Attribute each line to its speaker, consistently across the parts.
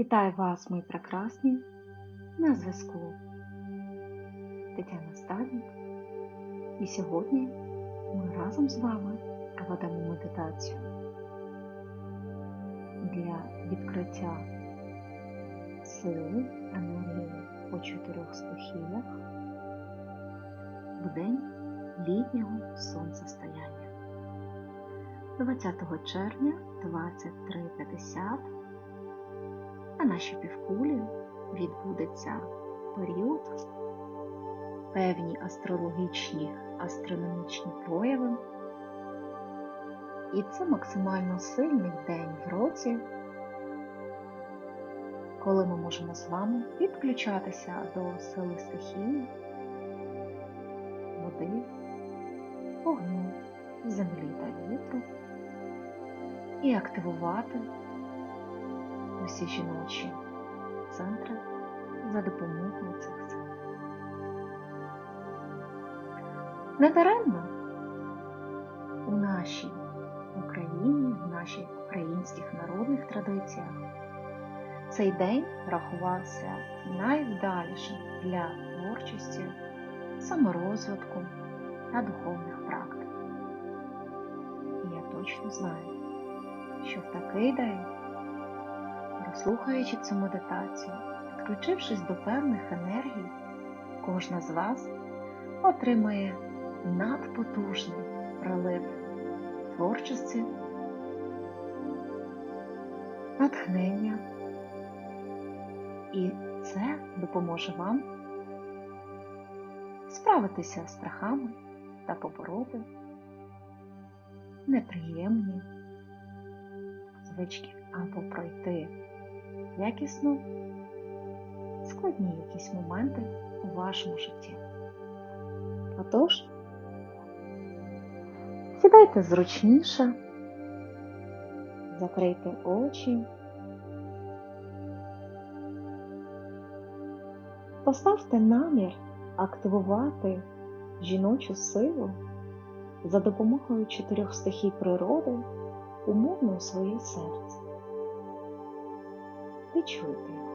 Speaker 1: Вітаю вас, мої прекрасні, на зв'язку Тетяна Стадник. І сьогодні ми разом з вами проведемо медитацію для відкриття сили енергії по чотирьох стихіях в день літнього сонцестояння. 20 червня 23.50 на нашій півкулі відбудеться період, певні астрологічні астрономічні прояви. І це максимально сильний день в році, коли ми можемо з вами підключатися до сили стихії, води, вогню, землі та вітру і активувати усі жіночі центри за допомогою цих сил. Недаремно у нашій Україні, в наших українських народних традиціях цей день рахувався найвдалішим для творчості, саморозвитку та духовних практик. І я точно знаю, що в такий день Слухаючи цю медитацію, підключившись до певних енергій, кожна з вас отримає надпотужний прилив творчості, натхнення, і це допоможе вам справитися з страхами та побороти неприємні звички або пройти якісно складні якісь моменти у вашому житті. Отож, сідайте зручніше, закрийте очі, поставте намір активувати жіночу силу за допомогою чотирьох стихій природи умовно у своє серце відчуйте його.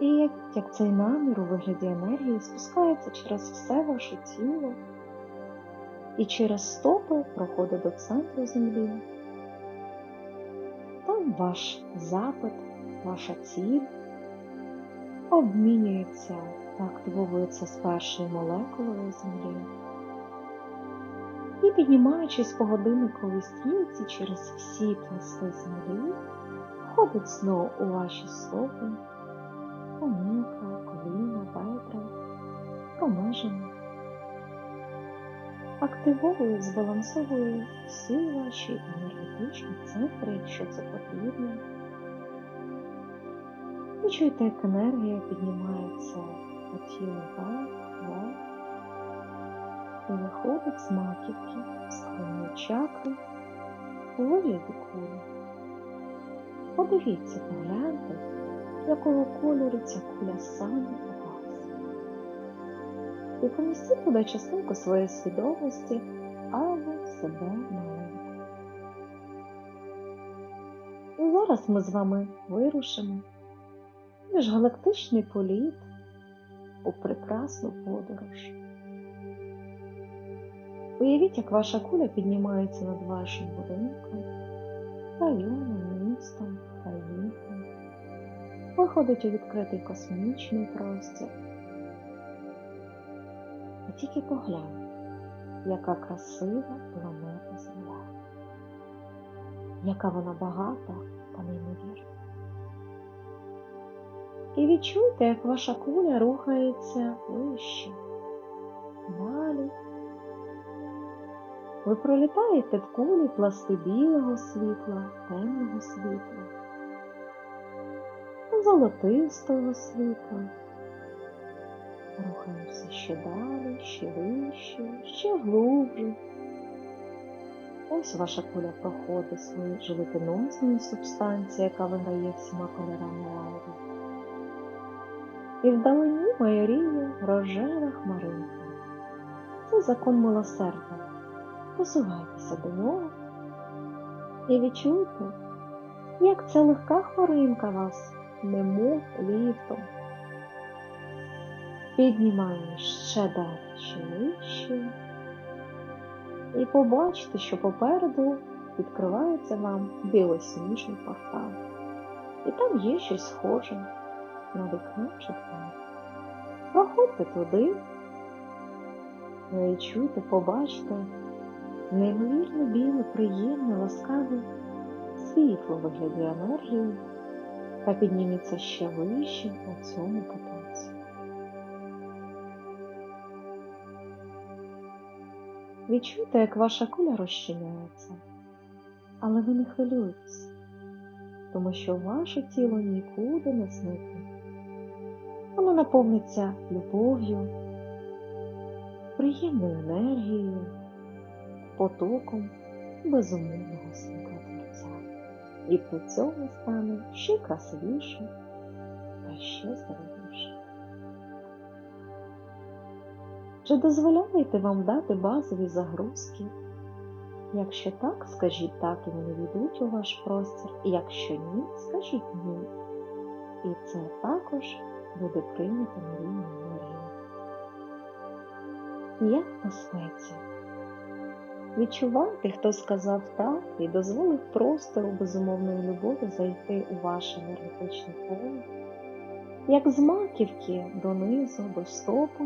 Speaker 1: І як, як цей намір у вигляді енергії спускається через все ваше тіло і через стопи проходить до центру землі, там ваш запит, ваша ціль обмінюється та активовується з першої молекулою землі. І піднімаючись по годинниковій стрілці через всі пласти землі, входить знову у ваші стопи, помилка, коліна, бедра, промежини. Активовує, збалансовує всі ваші енергетичні центри, якщо це потрібно. І чуєте, як енергія піднімається по тілу вверх і виходить з маківки, з скронної чакри у кулі. Подивіться, погляньте, якого кольору ця куля саме у вас. І помістіть туди частинку своєї свідомості або себе маленьку. І зараз ми з вами вирушимо міжгалактичний політ у прекрасну подорож. Уявіть, як ваша куля піднімається над вашим будинком, районом, містом, країною, виходить у відкритий космічний простір. А тільки поглянь, яка красива планета Земля, яка вона багата та неймовірна. І відчуйте, як ваша куля рухається вище, Ви пролітаєте в кулі пласти білого світла, темного світла, золотистого світла. Рухаємося ще далі, ще вище, ще глубже. Ось ваша куля проходить свою животоносну субстанцію, яка виграє всіма кольорами аурі. І вдалині майоріє рожева хмаринка. Це закон милосердя. Посувайтеся до нього і відчуйте, як ця легка хмаринка вас, немов ліфтом. Піднімаємо ще далі, вище. І побачите, що попереду відкривається вам білосніжний портал. І там є щось схоже на вікно чи двері. Проходьте туди, відчуйте, побачите неймовірно біле, приємне, ласкаве світло вигляді енергії та підніміться ще вище у цьому потоці. Відчуйте, як ваша куля розчиняється, але ви не хвилюйтесь, тому що ваше тіло нікуди не зникне. Воно наповниться любов'ю, приємною енергією, потоком безумовного Творця. І при цьому стане ще красивіше та ще здоровіше. Чи дозволяєте вам дати базові загрузки? Якщо так, скажіть так і вони війдуть у ваш простір, якщо ні, скажіть ні. І це також буде прийнято на рівні енергії. Я в безпеці. Відчувайте, хто сказав так і дозволив простору безумовної любові зайти у ваше енергетичне поле, як з маківки донизу до стопу.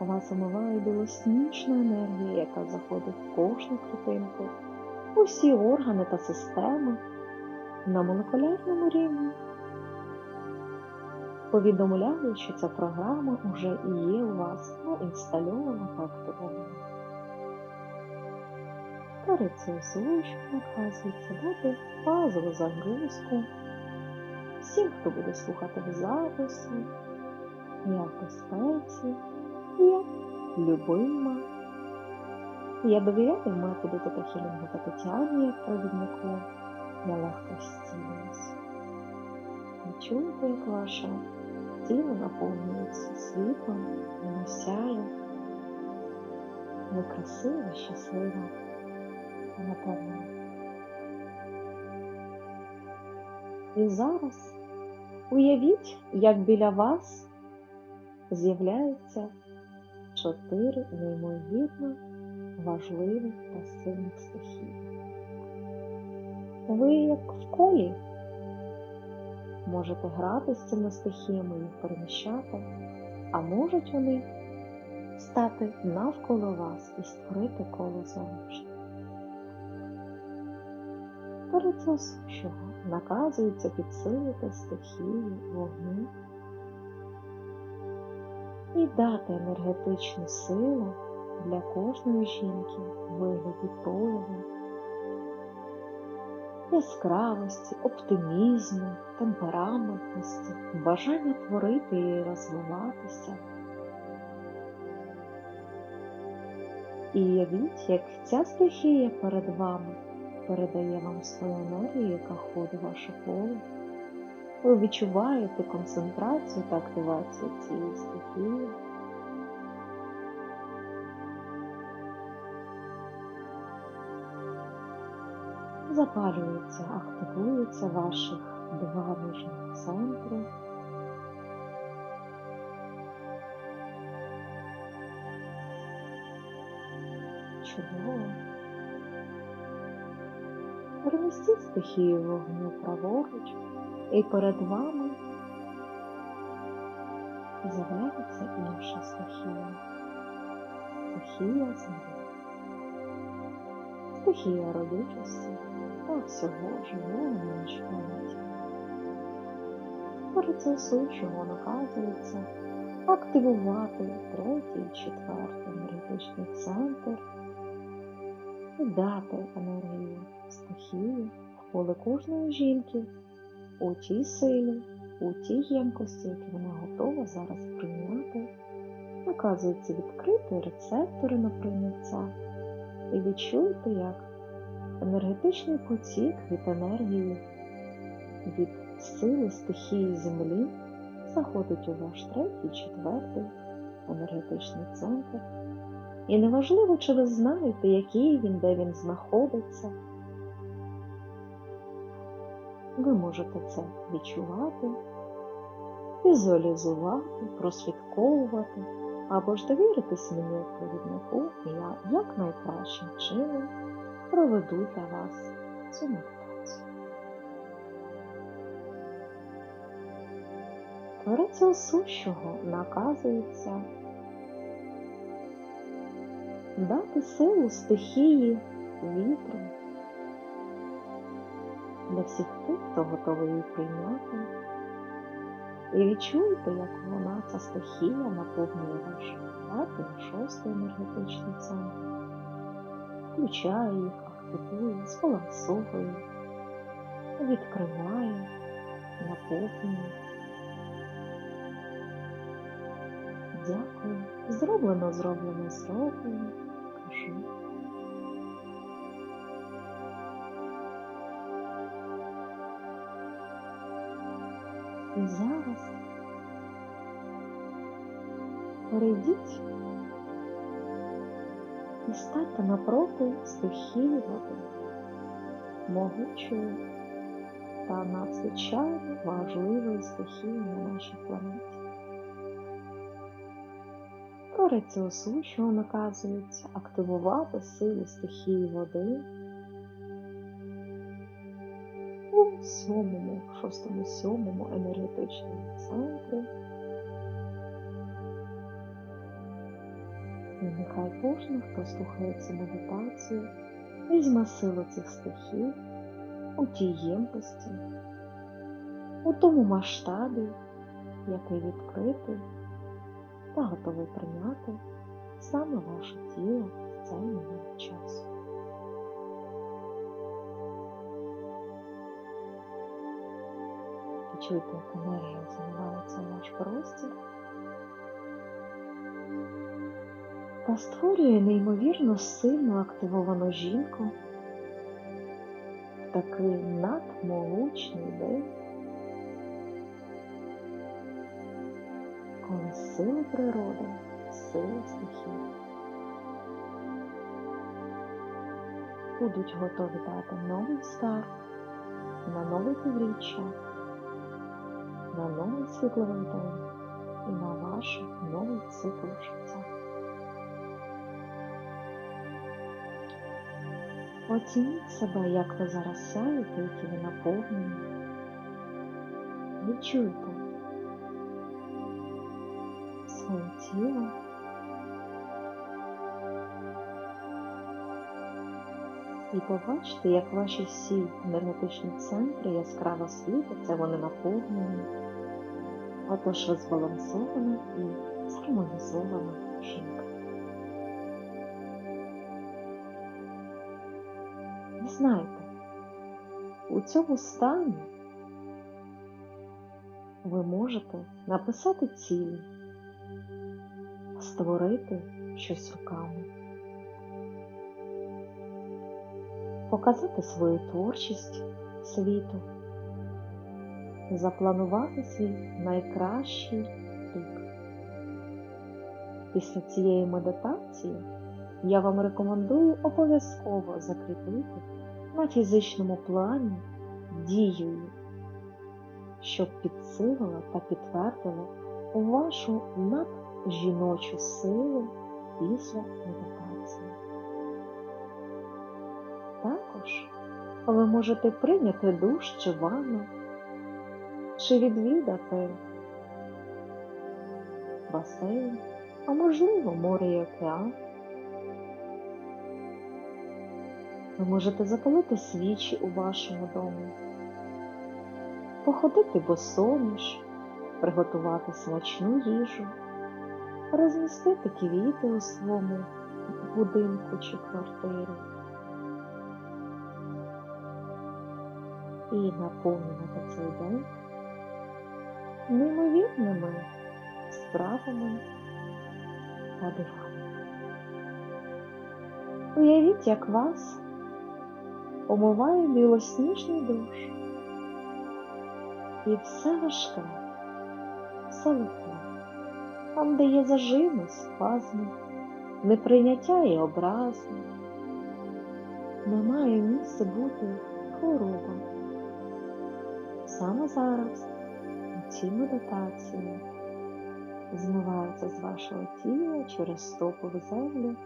Speaker 1: Вас омиває білосніжна енергія, яка заходить в кожну клітинку, усі органи та системи на молекулярному рівні. Повідомляю, що ця програма вже і є у вас інстальована та активована. Перед цією звучкою наказується дати базову загрузку всім, хто буде слухати в записі, я в безпеці, я любима. Я довіряю методу тета-хілінгу та Тетяні як провіднику. Я легко зцілююсь. Ви чуєте, як ваше тіло наповнюється світлом, воно сяє. Ви красива, щаслива та наповнена. І зараз уявіть, як біля вас з'являються чотири неймовірно важливих та сильних стихій. Ви, як в колі, можете грати з цими стихіями, їх переміщати, а можуть вони стати навколо вас і створити коло зовнішнє. Цього сущого наказується підсилити стихію вогню і дати енергетичну силу для кожної жінки в вигляді прояву, яскравості, оптимізму, темпераментності, бажання творити і розвиватися. І явіть, як ця стихія перед вами передає вам свою енергію, яка ходить в ваше поле. Ви відчуваєте концентрацію та активацію цієї стихії. Запалюється, активується ваших два нижніх центри. Чудово. Перемістіть стихію вогню праворуч, і перед вами з'являється інша стихія. Стихія землі. Стихія родючості та всього живого на планеті. Процесу, чого наказується активувати третій четвертий енергетичний центр і дати енергію стихії поле кожної жінки у тій силі, у тій ємкості, які вона готова зараз прийняти. Наказується відкрити рецептори на прийняття і відчуйте, як енергетичний потік від енергії, від сили стихії землі заходить у ваш третій, четвертий енергетичний центр. І неважливо, чи ви знаєте, який він, де він знаходиться. Ви можете це відчувати, візуалізувати, прослідковувати або ж довіритись мені провіднику, і я якнайкращим чином проведу для вас цю медитацію. Твориця сущого наказується дати силу стихії вітру для всіх тих, хто готовий її прийняти. І відчуйте, як вона, ця стихія, наповнює ваш п'ятий, шостий енергетичний центр, включає їх, активує, збалансовує, відкриває, наповнює. Дякую. Зроблено, зроблено, зроблено. Кажу. І зараз перейдіть і станьте напроти стихії води, могучої та надзвичайно важливої стихії на нашій планеті. Твориця сущого наказується активувати силу стихії води сьомому, шостому, сьомому енергетичному центрі. І нехай кожен, хто слухає цю медитацію, візьме силу цих стихій у тій ємкості, у тому масштабі, який відкритий та готовий прийняти саме ваше тіло Почуйте, як енергія заливається в ваш простір та створює неймовірно сильно активовану жінку в такий надмогучний день. коли сили природи, сили стихії будуть готові дати новий старт на нове півріччя, на новий світловий день і на ваш новий цикл життя. Оцініть себе, як ви зараз сяєте, які ви наповнені. Відчуйте, своє тіло. І побачите, як ваші всі енергетичні центри яскраво світяться, вони наповнені, отож розбалансована і згармонізована жінка. І знаєте, у цьому стані ви можете написати цілі, створити щось руками, показати свою творчість світу, запланувати свій найкращий рік. Після цієї медитації я вам рекомендую обов'язково закріпити на фізичному плані дією, щоб підсилила та підтвердила вашу над жіночу силу після медитації. Також ви можете прийняти душ чи ванну, чи відвідати басейн, а можливо море і океан. Ви можете запалити свічі у вашому домі, походити босоніж, приготувати смачну їжу розмістити квіти у своєму будинку чи квартирі і наповнювати цей день неймовірними справами та дивами. Уявіть, як вас омиває білосніжний душ, і все важке, все легке там, де є зажими, спазми, неприйняття і образи, не має місця бути хвороба, саме зараз у цій медитації змивається з вашого тіла через стопи в землю.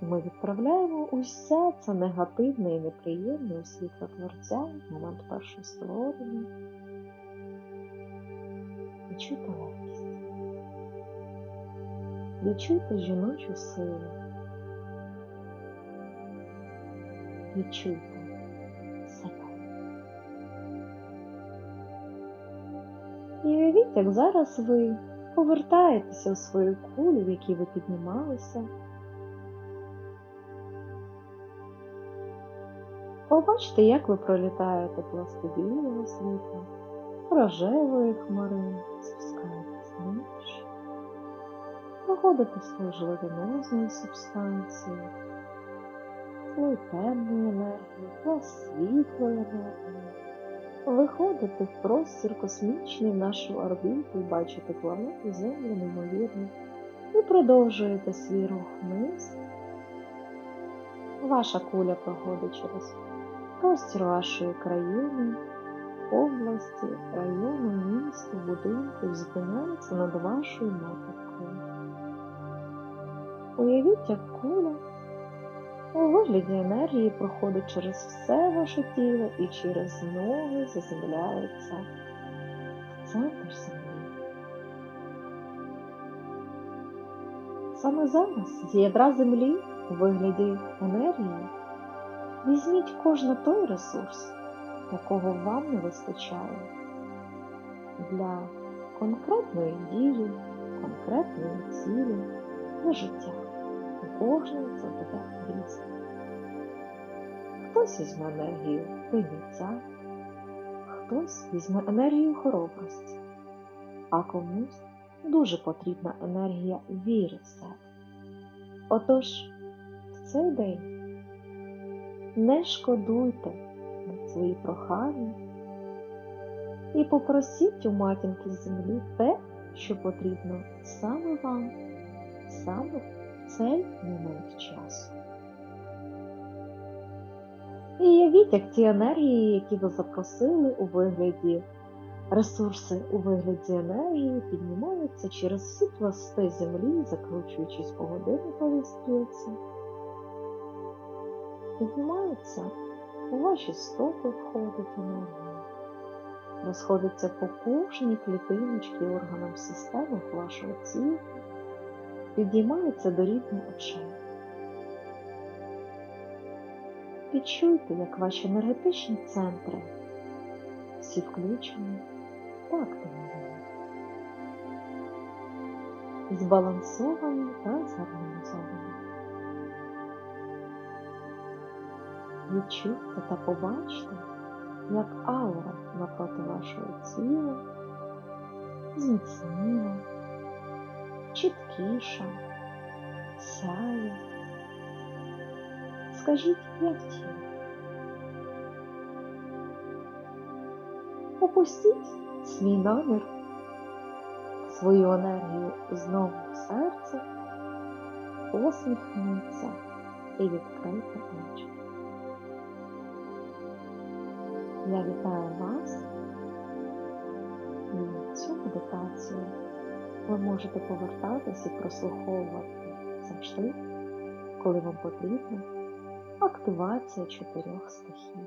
Speaker 1: Ми відправляємо усе це негативне і неприємне у світло Творця в момент першого створення. Відчуйте легкість. Відчуйте жіночу силу. Відчуйте І уявіть, як зараз ви повертаєтеся у свою кулю, в якій ви піднімалися. Побачте, як ви пролітаєте пласти білого світла, рожевої хмари, спускаєтесь нижче, проходите слой железонозної субстанції, слой темної енергії, пласт світлої енергії. Виходите в простір космічний нашу орбіту, бачите планету Землю неймовірно і продовжуєте свій рух вниз. Ваша куля проходить через простір вашої країни, області, району, міста, будинку і зупиняється над вашою маківкою. Уявіть, як куля у вигляді енергії проходить через все ваше тіло і через ноги заземляється в центр землі. Саме зараз з ядра землі у вигляді енергії візьміть кожен той ресурс, якого вам не вистачає для конкретної дії, конкретної цілі для життя. Це буде різне. Хтось візьме енергію прийняття, хтось візьме енергію хоробрості, а комусь дуже потрібна енергія віри в себе. Отож, в цей день не шкодуйте на свої прохання і попросіть у матінки землі те, що потрібно саме вам, саме в цей момент часу. І явіть, як ті енергії, які ви запросили у вигляді ресурси у вигляді енергії, піднімаються через всі пласти землі, закручуючись по годинниковій стрілці. Піднімаються, у ваші стопи входить енергія, розходиться по кожній клітиночці органам системи вашого тіла, підіймається до рівня очей. Відчуйте, як ваші енергетичні центри всі включені та активовані, збалансовані та згармонізовані. Відчуйте та побачте, як аура навпроти вашого тіла зміцніла, чіткіша, сяє. Скажіть, як тіло? Опустіть свій намір, свою енергію знову в серце, посміхніться і відкрийте очі. Я вітаю вас і цю медитацію Ви можете повертатись і прослуховувати завжди, коли вам потрібна активація чотирьох стихій.